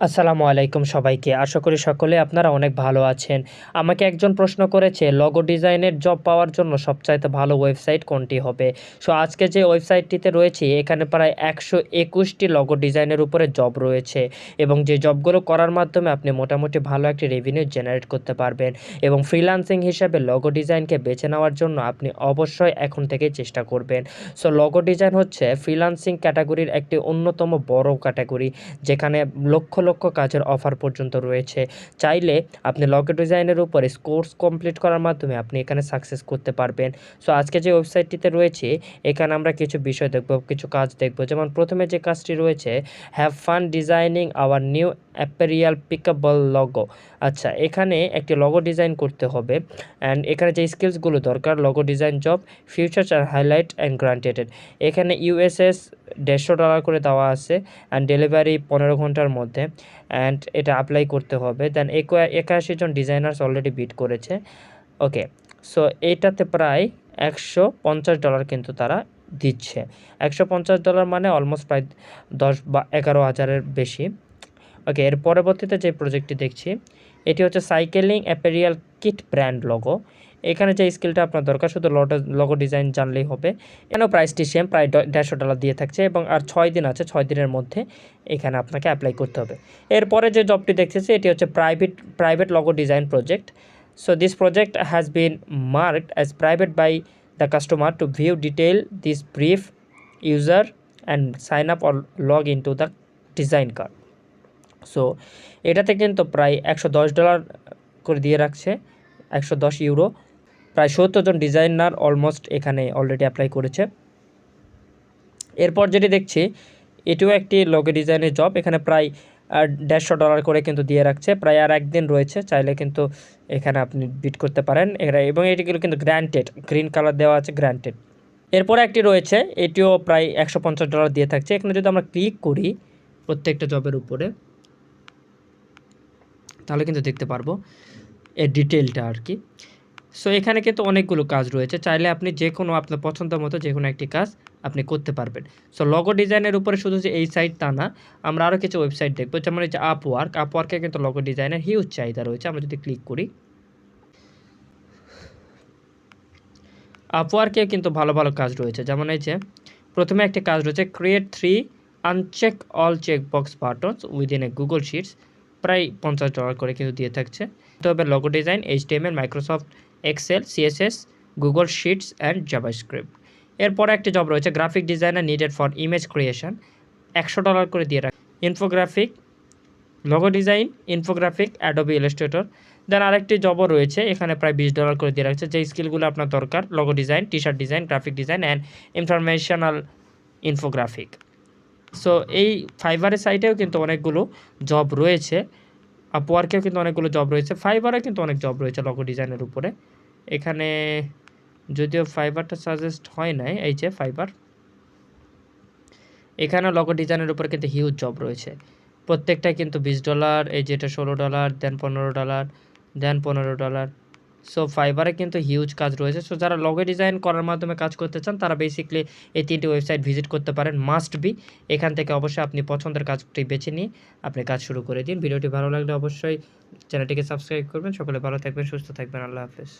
আসসালামু আলাইকুম সবাইকে। আশা করি সকলে আপনারা অনেক ভালো আছেন। আমাকে একজন প্রশ্ন করেছে লগো ডিজাইনের জব পাওয়ার জন্য সবচাইতে ভালো ওয়েবসাইট কোনটি হবে? সো আজকে যে ওয়েবসাইটটিতে রয়েছে, এখানে প্রায় একশো একুশটি লগো ডিজাইনের উপরে জব রয়েছে এবং যে জবগুলো করার মাধ্যমে আপনি মোটামুটি ভালো একটি রেভিনিউ জেনারেট করতে পারবেন এবং ফ্রিল্যান্সিং হিসাবে লগো ডিজাইনকে বেছে নেওয়ার জন্য আপনি অবশ্যই এখন থেকেই চেষ্টা করবেন। সো লগো ডিজাইন হচ্ছে ফ্রিল্যান্সিং ক্যাটাগরির একটি অন্যতম বড় ক্যাটাগরি যেখানে লক্ষ লক্ষ কাজের অফার পর্যন্ত রয়েছে। চাইলে আপনি লগো ডিজাইনের উপরে কোর্স কমপ্লিট করার মাধ্যমে আপনি এখানে সাকসেস করতে পারবেন। সো আজকে যে ওয়েবসাইটটিতে রয়েছে, এখানে আমরা কিছু বিষয় দেখব, কিছু কাজ দেখব। যেমন প্রথমে যে কাজটি রয়েছে have fun designing our new apparel pickup logo আচ্ছা এখানে একটি লগো ডিজাইন করতে হবে। অ্যান্ড এখানে যে স্কিলসগুলো দরকার লগো ডিজাইন জব ফিউচার্স আর হাইলাইট অ্যান্ড গ্রান্টেড এখানে ইউএসএস দেড়শো ডলার করে দেওয়া আছে অ্যান্ড ডেলিভারি পনেরো ঘণ্টার মধ্যে অ্যান্ড এটা অ্যাপ্লাই করতে হবে। দেন একাশি জন ডিজাইনার্স অলরেডি বিট করেছে। ওকে সো এইটাতে প্রায় একশো পঞ্চাশ ডলার কিন্তু তারা দিচ্ছে। একশো পঞ্চাশ ডলার মানে অলমোস্ট প্রায় দশ বা এগারো হাজারের বেশি। ওকে এর পরবর্তীতে যে প্রজেক্টটি দেখছি এটি হচ্ছে cycling apparel kit brand logo এখানে যে স্কিলটা আপনার দরকার, শুধু লগো ডিজাইন জানলেই হবে। এখানেও প্রাইসটি সেম প্রায় দেড়শো ডলার দিয়ে থাকছে এবং আর ছয় দিন আছে, ছয় দিনের মধ্যে এখানে আপনাকে অ্যাপ্লাই করতে হবে। এরপরে যে জবটি দেখতেছি, এটি হচ্ছে private private logo design project so this project has been marked as private by the customer to view detail this brief user and sign up or log in to the design card so এটাতে কিন্তু প্রায় একশো দশ dollar করে দিয়ে রাখছে, একশো দশ ইউরো প্রায় সত্তর জন ডিজাইনার অলমোস্ট এখানে অলরেডি অ্যাপ্লাই করেছে। এরপর যেটি দেখছি, এটিও একটি লোগো ডিজাইনের জব এখানে প্রায় দেড়শো ডলার করে কিন্তু দিয়ে রাখছে। প্রায় আর একদিন রয়েছে, চাইলে কিন্তু এখানে আপনি বিট করতে পারেন। এবং এটিগুলো কিন্তু গ্র্যান্টেড গ্রিন কালার দেওয়া আছে গ্র্যান্টেড এরপরে একটি রয়েছে, এটিও প্রায় একশো পঞ্চাশ ডলার দিয়ে থাকছে। এখানে যদি আমরা ক্লিক করি, প্রত্যেকটা জবের উপরে তাহলে কিন্তু দেখতে পারব এর ডিটেলটা আর কি। সো এখানে কিন্তু অনেকগুলো কাজ রয়েছে। চাইলে আপনি যে কোনো আপনার পছন্দ মতো যে কোনো একটি কাজ আপনি করতে পারবেন। সো লগো ডিজাইনের উপরে শুধু যে এই সাইট তা না, আমরা আরও কিছু ওয়েবসাইট দেখব। যেমন এই যে আপওয়ার্ক আপওয়ার্কে কিন্তু লগো ডিজাইনের হিউজ চাহিদা রয়েছে। আমরা যদি ক্লিক করি আপওয়ার্কে কিন্তু ভালো ভালো কাজ রয়েছে। যেমন এই যে, প্রথমে একটি কাজ রয়েছে create three uncheck all check box buttons within a Google Sheets প্রায় পঞ্চাশ ডলার করে কিন্তু দিয়ে থাকছে। তবে logo design HTML Microsoft Excel CSS Google Sheets and JavaScript এরপরে একটি জব রয়েছে graphic designer needed for image creation একশো ডলার করে দিয়ে রাখে infographic logo design infographic Adobe Illustrator then আরেকটি জবও রয়েছে, এখানে প্রায় বিশ ডলার করে দিয়ে রাখছে। যে স্কিলগুলো আপনার দরকার logo design T shirt design graphic design and informational infographic so এই ফাইবারের সাইটেও কিন্তু অনেকগুলো জব রয়েছে। আপওয়ার্কেও কিন্তু অনেকগুলো জব রয়েছে। ফাইবারে কিন্তু অনেক জব রয়েছে লগো ডিজাইনের উপরে। এখানে যদিও ফাইবারটা সাজেস্ট হয় নাই, এই যে ফাইবার এখানেও লগো ডিজাইনের উপরে কিন্তু হিউজ জব রয়েছে। প্রত্যেকটাই কিন্তু বিশ ডলার এই যেটা ষোলো ডলার দেন পনেরো ডলার দেন পনেরো ডলার সো ফাইবারে কিন্তু হিউজ কাজ রয়েছে। সো যারা লগে ডিজাইন করার মাধ্যমে কাজ করতে চান, তারা বেসিকলি এই তিনটি ওয়েবসাইট ভিজিট করতে পারেন। মাস্ট বি এখান থেকে অবশ্যই আপনি পছন্দের কাজটি বেছে নিয়ে আপনি কাজ শুরু করে দিন। ভিডিওটি ভালো লাগলে অবশ্যই চ্যানেলটিকে সাবস্ক্রাইব করবেন। সকলে ভালো থাকবেন, সুস্থ থাকবেন। আল্লাহ হাফেজ।